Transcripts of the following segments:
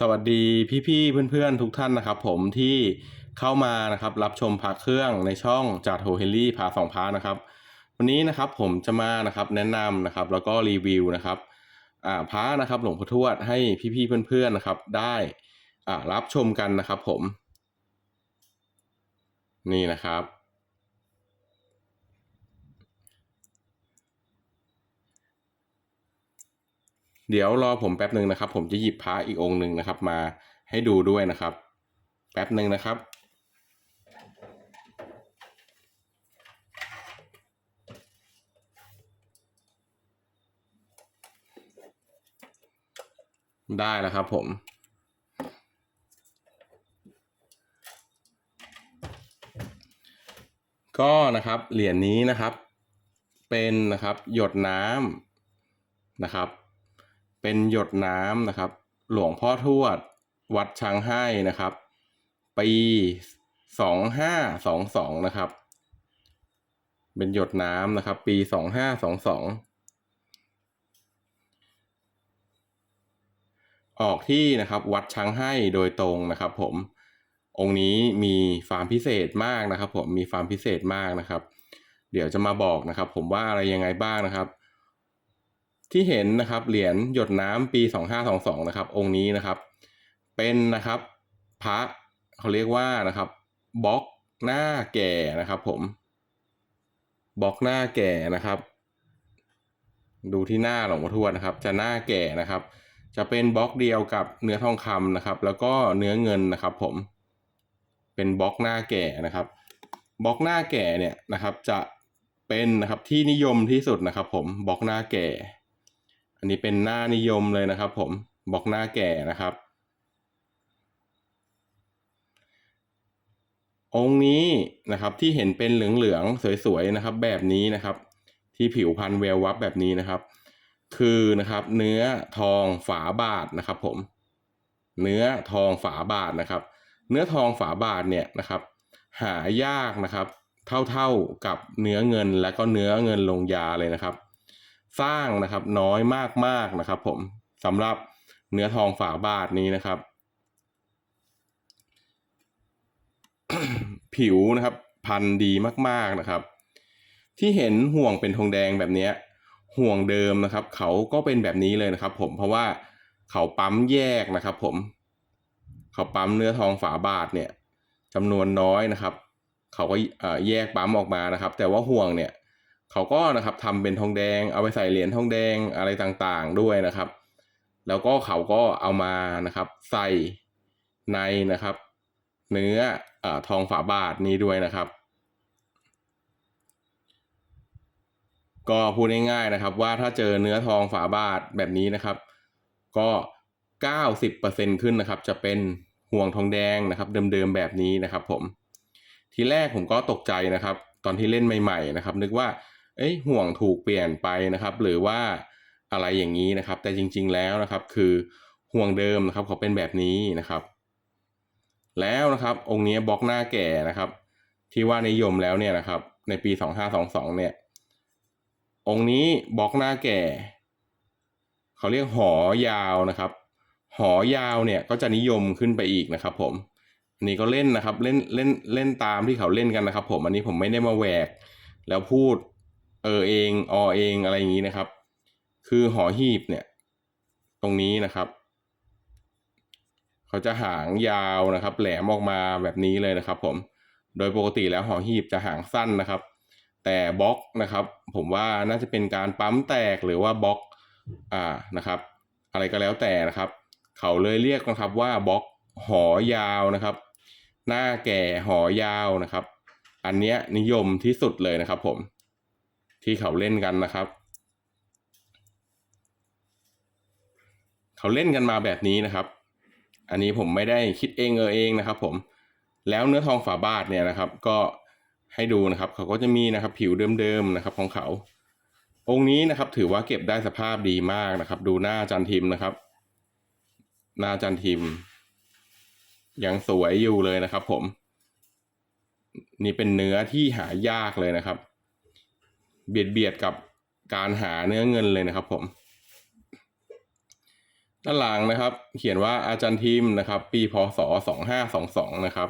สวัสดีพี่ๆเพื่อนๆทุกท่านนะครับ ผมที่เข้ามานะครับรับชมพระเครื่องในช่องจากโฮเฮลี่พาสองพานะครับ วันนี้นะครับผมจะมานะครับแนะนำนะครับแล้วก็รีวิวนะครับอ่าพระนะครับหลวงพ่อทวดให้พี่ๆเพื่อนๆนะครับ ได้อ่ารับชมกันนะครับผม นี่นะครับ เดี๋ยวรอผมแป๊บหนึ่งนะครับ ผมจะหยิบพระอีกองค์หนึ่งนะครับ มาให้ดูด้วยนะครับ แป๊บหนึ่งนะครับ ได้แล้วครับผมก็นะครับเหรียญนี้นะครับ เป็นนะครับหยดน้ำนะครับ เป็นหยดน้ำนะครับ หลวงพ่อทวด วัดช้างให้นะครับ ปีสองห้าสองสองนะครับ เป็นหยดน้ำนะครับ ปีสองห้าสองสองออกที่นะครับ วัดช้างให้โดยตรงนะครับผมองค์นี้มีความพิเศษมากนะครับ ผมมีความพิเศษมากนะครับ เดี๋ยวจะมาบอกนะครับ ผมว่าอะไรยังไงบ้างนะครับ ที่เห็นนะครับเหรียญหยดน้ำปี 2522 นะครับ องค์นี้นะครับ เป็นนะครับพระเขาเรียกว่านะครับบล็อกหน้าแก่นะครับ ผมบล็อกหน้าแก่นะครับ ดูที่หน้าหลวงพ่อทวดนะครับ จะหน้าแก่นะครับ จะเป็นบล็อกเดียวกับเนื้อทองคำนะครับ แล้วก็เนื้อเงินนะครับ ผม เป็นบล็อกหน้าแก่นะครับบล็อกหน้าแก่เนี่ยนะครับ จะเป็นนะครับที่นิยมที่สุดนะครับ ผมบล็อกหน้าแก่ อันนี้เป็นหน้านิยมเลยนะครับ ผมบอกหน้าแก่นะครับ องค์นี้นะครับที่เห็นเป็นเหลืองๆสวยๆนะครับ แบบนี้นะครับ ที่ผิวพันแวววับแบบนี้นะครับ คือนะครับเนื้อทองฝาบาทนะครับ ผม เนื้อทองฝาบาทนะครับ เนื้อทองฝาบาทเนี่ยนะครับ หายากนะครับ เท่าๆกับเนื้อเงินและก็เนื้อเงินลงยาเลยนะครับ สร้างนะครับน้อยมากๆนะครับ ผมสำหรับเนื้อทองฝาบาทนี้นะครับ ผิวนะครับ พันดีมากๆนะครับ ที่เห็นห่วงเป็นทองแดงแบบนี้ห่วงเดิมนะครับ เขาก็เป็นแบบนี้เลยนะครับ ผมเพราะว่าเขาปั๊มแยกนะครับ ผม เขาปั๊มเนื้อทองฝาบาทเนี่ยจำนวนน้อยนะครับ เขาก็แยกปั๊มออกมานะครับ แต่ว่าห่วงเนี่ย เขาก็นะครับทำเป็นทองแดง เอาไปใส่เหรียญทองแดงอะไรต่างๆด้วยนะครับ แล้วก็เขาก็เอามานะครับ ใส่ในนะครับ เนื้ออทองฝาบาทนี้ด้วยนะครับ ก็พูดง่ายๆนะครับ ว่าถ้าเจอเนื้อทองฝาบาทแบบนี้นะครับ ก็เก้าสิบเปอร์เซ็นขึ้นนะครับ จะเป็นห่วงทองแดงนะครับ เดิมๆแบบนี้นะครับ ผมทีแรกผมก็ตกใจนะครับ ตอนที่เล่นใหม่ ๆ นะครับ นึกว่า เอ้ยห่วงถูกเปลี่ยนไปนะครับ หรือว่าอะไรอย่างนี้นะครับ แต่จริง ๆแล้วนะครับ คือห่วงเดิมนะครับเขาเป็นแบบนี้นะครับ แล้วนะครับ องค์นี้บล็อกหน้าแก่นะครับ ที่ว่านิยมแล้วเนี่ยนะครับ ในปีสองห้าสองสองเนี่ย องค์นี้บล็อกหน้าแก่เขาเรียกหอยาวนะครับ หอยาวเนี่ยก็จะนิยมขึ้นไปอีกนะครับผมนนี้ก็เล่นนะครับเล่นเล่นเล่นตามที่เขาเล่นกันนะครับ ผมอันนี้ผมไม่ได้มาแหวก แล้วพูด เออเอง อเองอะไรอย่างนี้นะครับ คือหอหีบเนี่ย ตรงนี้นะครับ เขาจะหางยาวนะครับ แหลมออกมาแบบนี้เลยนะครับ ผม โดยปกติแล้วหอหีบจะหางสั้นนะครับ แต่บล็อกนะครับ ผมว่าน่าจะเป็นการปั๊มแตกหรือว่าบล็อก อ่านะครับ อะไรก็แล้วแต่นะครับ เขาเลยเรียกนะครับว่าบล็อกหอยาวนะครับ หน้าแก่หอยาวนะครับ อันเนี้ยนิยมที่สุดเลยนะครับผม ที่เขาเล่นกันนะครับ เขาเล่นกันมาแบบนี้นะครับ อันนี้ผมไม่ได้คิดเองเออเองนะครับ ผมแล้วเนื้อทองฝาบาทเนี่ยนะครับ ก็ให้ดูนะครับ เขาก็จะมีนะครับผิวเดิมๆนะครับของเขา องค์นี้นะครับ ถือว่าเก็บได้สภาพดีมากนะครับ ดูหน้าจันทิมนะครับ หน้าจันทิมยังสวยอยู่เลยนะครับ ผม นี่เป็นเนื้อที่หายากเลยนะครับ เบียดเบียดกับการหาเนื้อเงินเลยนะครับผม ด้านหลังนะครับ เขียนว่าอาจารย์ทิมนะครับ ปีพศสองห้าสองสองนะครับ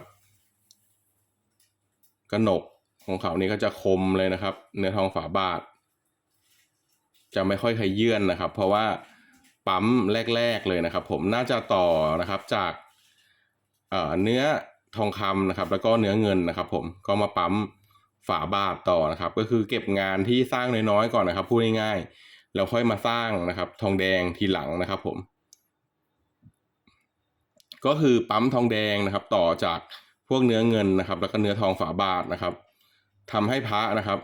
กระหนกของเขานี่ก็จะคมเลยนะครับ เนื้อทองฝาบาท จะไม่ค่อยขยื่นนะครับ เพราะว่าปั๊มแรก ๆเลยนะครับ ผมน่าจะต่อนะครับจากเอ่อเนื้อทองคำนะครับ แล้วก็เนื้อเงินนะครับ ผมก็มาปั๊ม ฝาบาทต่อนะครับ ก็คือเก็บงานที่สร้างน้อยๆก่อนนะครับพูดง่ายๆแล้วค่อยมาสร้างนะครับ ทองแดงทีหลังนะครับผม ก็คือปั๊มทองแดงนะครับ ต่อจากพวกเนื้อเงินนะครับ แล้วก็เนื้อทองฝาบาทนะครับทำให้พระนะครับ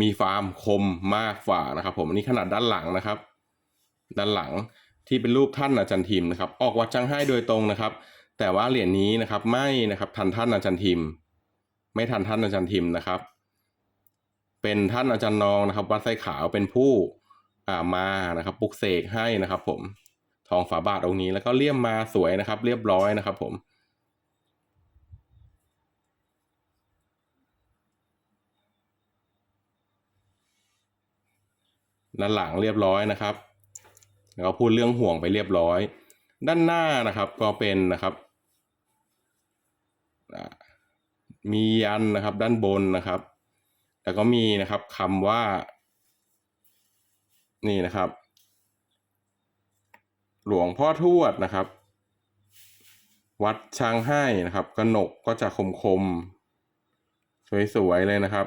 มีความคมมากฝ่านะครับ ผมอันนี่ขนาดด้านหลังนะครับ ด้านหลังที่เป็นรูปท่านอาจารย์ทิมนะครับ ออกวัดจังให้โดยตรงนะครับ แต่ว่าเหรียญนี้นะครับ ไม่นะครับทันท่านอาจารย์ทิม ไม่ทันท่านอาจารย์ทิมนะครับ เป็นท่านอาจารย์นองนะครับ วัดไส้ขาวเป็นผู้อ่ามานะครับปลุกเสกให้นะครับ ผมทองฝาบาทองค์นี้แล้วก็เลี่ยมมาสวยนะครับ เรียบร้อยนะครับ ผมด้านหลังเรียบร้อยนะครับแล้วก็พูดเรื่องห่วงไปเรียบร้อย ด้านหน้านะครับก็เป็นนะครับ มียันนะครับ ด้านบนนะครับ แล้วก็มีนะครับคำว่า นี่นะครับ หลวงพ่อทวดนะครับ วัดช้างให้นะครับกระหนกก็จะคมๆสวยๆเลยนะครับ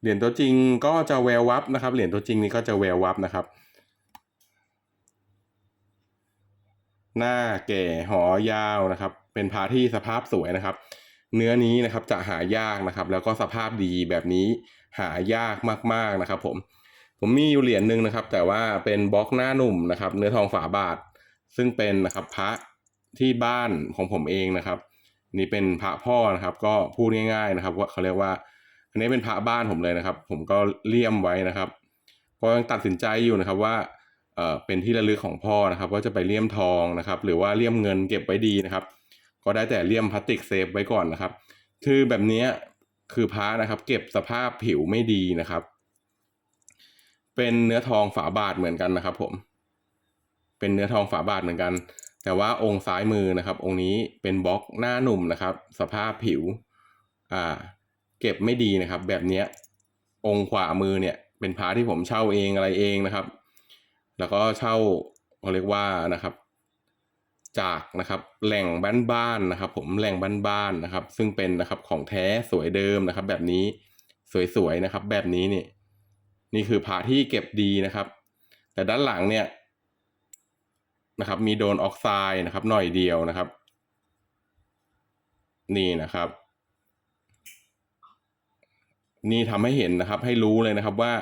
เหรียญตัวจริงก็จะแวววับนะครับ เหรียญตัวจริงนี้ก็จะแวววับนะครับ หน้าแก่หอยาวนะครับ เป็นพระที่สภาพสวยนะครับ เนื้อนี้นะครับจะหายากนะครับ แล้วก็สภาพดีแบบนี้หายากมากๆนะครับ ผม ผมมีอยู่เหรียญหนึ่งนะครับ แต่ว่าเป็นบล็อกหน้าหนุ่มนะครับ เนื้อทองฝาบาท ซึ่งเป็นนะครับพระที่บ้านของผมเองนะครับ นี่เป็นพระพ่อนะครับ ก็พูดง่าย ๆนะครับ ว่าเขาเรียกว่า อันนี้เป็นพระบ้านผมเลยนะครับ ผมก็เลี่ยมไว้นะครับก็ยังตัดสินใจอยู่นะครับว่าเออเป็นที่ระลึกของพ่อนะครับ ว่าจะไปเลี่ยมทองนะครับ หรือว่าเลี่ยมเงินเก็บไว้ดีนะครับ ก็ได้แต่เลี่ยมพลาสติกเซฟไว้ก่อนนะครับ คือแบบนี้คือพระนะครับ เก็บสภาพผิวไม่ดีนะครับ เป็นเนื้อทองฝาบาทเหมือนกันนะครับ ผม เป็นเนื้อทองฝาบาทเหมือนกัน แต่ว่าองค์ซ้ายมือนะครับ องค์นี้เป็นบล็อกหน้าหนุ่มนะครับ สภาพผิว อ่า เก็บไม่ดีนะครับ แบบเนี้องค์ขวามือเนี่ย เป็นพระที่ผมเช่าเองอะไรเองนะครับ แล้วก็เช่าเขาเรียกว่านะครับ จากนะครับแหล่งบ้านๆนะครับ ผมแหล่งบ้านๆนะครับ ซึ่งเป็นนะครับของแท้สวยเดิมนะครับ แบบนี้สวยๆนะครับ แบบนี้นี่นี่คือพระที่เก็บดีนะครับ แต่ด้านหลังเนี่ยนะครับ มีโดนออกไซด์นะครับ หน่อยเดียวนะครับ นี่นะครับ นี่ทำให้เห็นนะครับ ให้รู้เลยนะครับว่า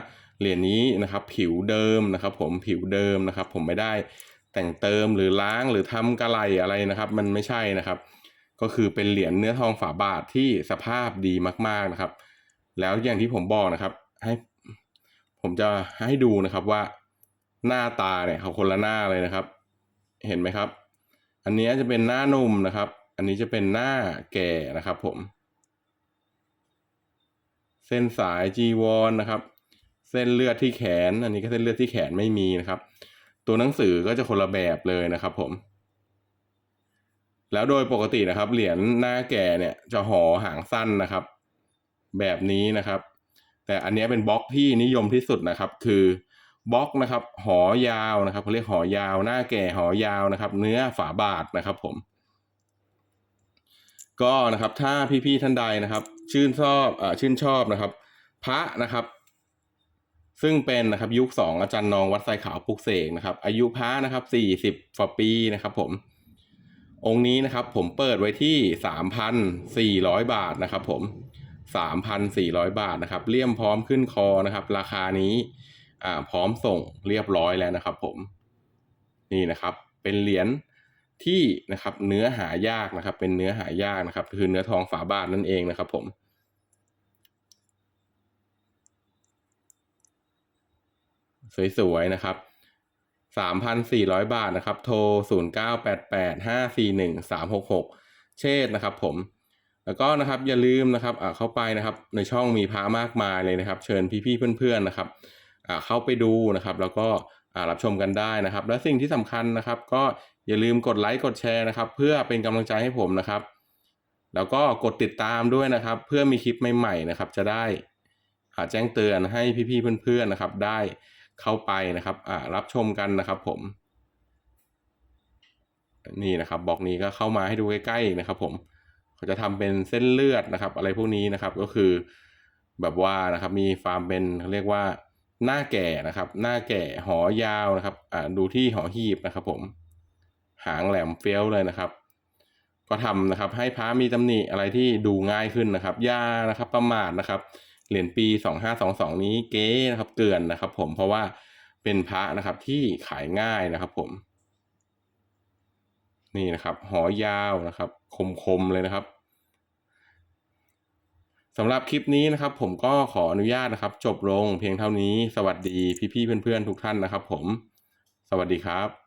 เหรียญนี้นะครับ ผิวเดิมนะครับ ผมผิวเดิมนะครับ ผมไม่ได้ แต่งเติมหรือล้างหรือทำกระไหลอะไรนะครับ มันไม่ใช่นะครับ ก็คือเป็นเหรียญเนื้อทองฝาบาทที่สภาพดีมากๆนะครับ แล้วอย่างที่ผมบอกนะครับ ให้ผมจะให้ดูนะครับว่าหน้าตาเนี่ยเขาคนละหน้าเลยนะครับ เห็นไหมครับ อันนี้จะเป็นหน้านุ่มนะครับ อันนี้จะเป็นหน้าแก่นะครับ ผม เส้นสายจีวรนะครับ เส้นเลือดที่แขน อันนี้ก็เส้นเลือดที่แขนไม่มีนะครับ ตัวหนังสือก็จะคนละแบบเลยนะครับผม แล้วโดยปกตินะครับ เหรียญหน้าแก่เนี่ยจะห่อหางสั้นนะครับ แบบนี้นะครับ แต่อันนี้เป็นบล็อกที่นิยมที่สุดนะครับ คือบล็อกนะครับ หอยาวนะครับเขาเรียกหอยาว หน้าแก่หอยาวนะครับ เนื้อฝาบาทนะครับผม ก็นะครับถ้าพี่ๆท่านใดนะครับ ชื่นชอบอ่าชื่นชอบนะครับ พระนะครับ ซึ่งเป็นนะครับยุคสองอาจารย์นองวัดไซขาวปุกเสกนะครับ อายุพระนะครับสี่สิบกว่าปีนะครับผม องค์นี้นะครับผมเปิดไว้ที่สามพันสี่ร้อยบาทนะครับผมสามพันสี่ร้อยบาทนะครับเลี่ยมพร้อมขึ้นคอนะครับ ราคานี้อ่าพร้อมส่งเรียบร้อยแล้วนะครับ ผม นี่นะครับ เป็นเหรียญที่นะครับ เนื้อหายากนะครับ เป็นเนื้อหายากนะครับ คือเนื้อทองฝาบาทนั่นเองนะครับ ผม สวยๆนะครับสามพันสี่ร้อยบาทนะครับ โทรศูนย์เก้าแปดแปดห้าสี่หนึ่งสามหกหกเชษนะครับผม แล้วก็นะครับอย่าลืมนะครับอ่าเข้าไปนะครับ ในช่องมีพระมากมายเลยนะครับ เชิญพี่ๆเพื่อนๆนะครับอ่าเข้าไปดูนะครับ แล้วก็อ่ารับชมกันได้นะครับ และสิ่งที่สำคัญนะครับ ก็อย่าลืมกดไลค์กดแชร์นะครับ เพื่อเป็นกำลังใจให้ผมนะครับ แล้วก็กดติดตามด้วยนะครับ เพื่อมีคลิปใหม่ๆนะครับ จะได้อ่าแจ้งเตือนให้พี่ๆเพื่อนๆนะครับ ได้ เข้าไปนะครับอ่ารับชมกันนะครับผมนี่นะครับบล็อกนี้ก็เข้ามาให้ดูใกล้ๆนะครับ ผมเขาจะทำเป็นเส้นเลือดนะครับ อะไรพวกนี้นะครับก็คือแบบว่านะครับมีฟาร์มเป็นเขาเรียกว่าหน้าแก่นะครับ หน้าแก่หอยาวนะครับอ่าดูที่หอหีบนะครับ ผม หางแหลมเฟี้ยวเลยนะครับ ก็ทำนะครับ ให้พระมีตำหนิอะไรที่ดูง่ายขึ้นนะครับยานะครับ ประมาทนะครับ เหรียญปีสองห้าสองสองนี้เก๊นะครับเกินนะครับผมเพราะว่าเป็นพระนะครับที่ขายง่ายนะครับผม นี่นะครับ หอยาวนะครับ คมๆเลยนะครับสำหรับคลิปนี้นะครับ ผมก็ขออนุญาตนะครับ จบลงเพียงเท่านี้ สวัสดีพี่ๆเพื่อนๆทุกท่านนะครับ ผม สวัสดีครับ